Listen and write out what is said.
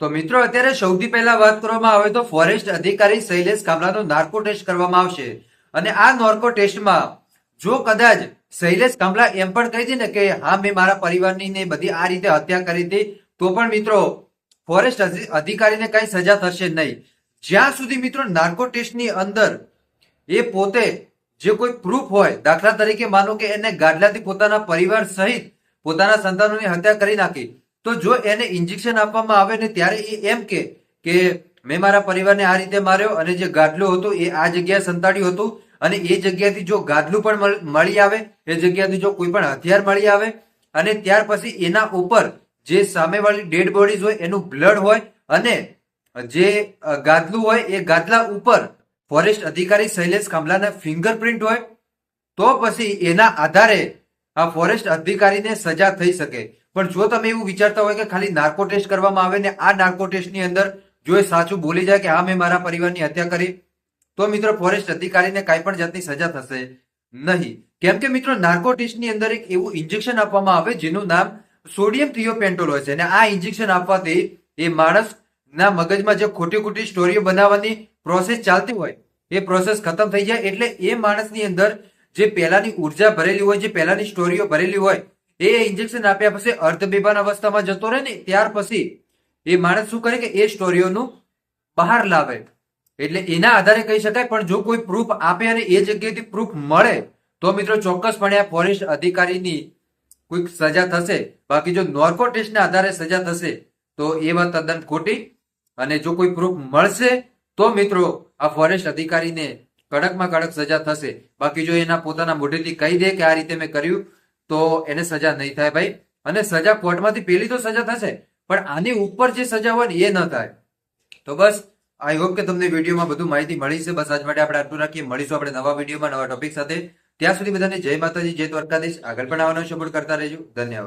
તો મિત્રો, અત્યારે સૌથી પહેલા વાત કરવામાં આવે તો ફોરેસ્ટ અધિકારી શૈલેષ કામલાનો નાર્કો ટેસ્ટ કરવામાં આવશે. અને આ નાર્કો ટેસ્ટમાં જો કદાચ શૈલેષ કામલા એમ પણ કહી દે ને કે, હા, મેં મારા પરિવારની ને બધી આ રીતે હત્યા કરી હતી, તો પણ મિત્રો, ફોરેસ્ટ અધિકારીને કઈ સજા થશે નહીં. જ્યાં સુધી મિત્રો નાર્કો ટેસ્ટની અંદર એ પોતે જે કોઈ પ્રૂફ હોય, દાખલા તરીકે માનો કે એને ગાડલાથી પોતાના પરિવાર સહિત પોતાના સંતાનોની હત્યા કરી નાખી તો જો એને ઇન્જેક્શન આપવામાં આવે ને ત્યારે એ એમ કે કે મેં મારા પરિવારને આ રીતે માર્યો અને જે ગાદલું હતું એ આ જગ્યાએ સંતાડ્યું હતું અને એ જગ્યાથી જો ગાદલું પણ મળ- આવે, એ જગ્યાથી જો કોઈ પણ હથિયાર મળી આવે અને ત્યાર પછી એના ઉપર જે સામેવાળી ડેડ બોડીઝ હોય એનું બ્લડ હોય અને જે ગાદલું હોય એ ગાદલા ઉપર ફોરેસ્ટ અધિકારી શૈલેષ કામલાના ફિંગરપ્રિન્ટ હોય, તો પછી એના આધારે આ ફોરેસ્ટ અધિકારીને સજા થઈ શકે. પણ જો તમે એવું વિચારતા હોય કે ખાલી નાર્કો ટેસ્ટ કરવામાં આવે ને આ નાર્કો ટેસ્ટની અંદર જો એ સાચું બોલી જાય કે હા, મેં મારા પરિવારની હત્યા કરી, તો મિત્રો ફોરેસ્ટ અધિકારીને કાંઈ પણ જાતની સજા થશે નહીં. કેમ કે મિત્રો નાર્કો ટેસ્ટની અંદર એક એવું ઇન્જેક્શન આપવામાં આવે જેનું નામ સોડિયમ થિયોપેન્ટોલ હોય છે. અને આ ઇન્જેક્શન આપવાથી એ માણસના મગજમાં જે ખોટી ખોટી સ્ટોરીઓ બનાવવાની પ્રોસેસ ચાલતી હોય, એ પ્રોસેસ ખતમ થઈ જાય. એટલે એ માણસની અંદર જે પહેલાની ઊર્જા ભરેલી હોય, જે પહેલાની સ્ટોરીઓ ભરેલી હોય, એ ઇન્જેક્શન આપ્યા પછી અર્ધબેભાન અવસ્થામાં જતો રહે ને, ત્યાર પછી એ માણસ શું કરે કે એ સ્ટોરીઓનું બહાર લાવે. એટલે એના આધારે કહી શકાય, પણ જો કોઈ પ્રૂફ આપે અને એ જગ્યાએથી પ્રૂફ મળે, તો મિત્રો ચોક્કસપણે આ ફોરેસ્ટ અધિકારીની કોઈક સજા થશે. બાકી જો નોર્કો ટેસ્ટના આધારે સજા થશે, તો એ વાત તદ્દન ખોટી. અને જો કોઈ પ્રૂફ મળશે, તો મિત્રો આ ફોરેસ્ટ અધિકારીને કડકમાં કડક સજા થશે. બાકી જો એના પોતાના મોઢેથી કહી દે કે આ રીતે મેં કર્યું, તો એને સજા નહીં થાય ભાઈ. અને સજા કોર્ટમાંથી પેલી તો સજા થશે, પણ આની ઉપર જે સજા હોય એ ન થાય. તો બસ આઈ હોપ કે તમને વિડીયોમાં બધું માહિતી મળી છે. બસ આજ માટે આપણે આટલું રાખીએ. મળીશું આપણે નવા વિડીયોમાં નવા ટોપિક સાથે. ત્યાં સુધી બધાને જય માતાજી, જય દ્વારકાધીશ. આગળ પણ આવવાનો સપોર્ટ કરતા રહેજો. ધન્યવાદ.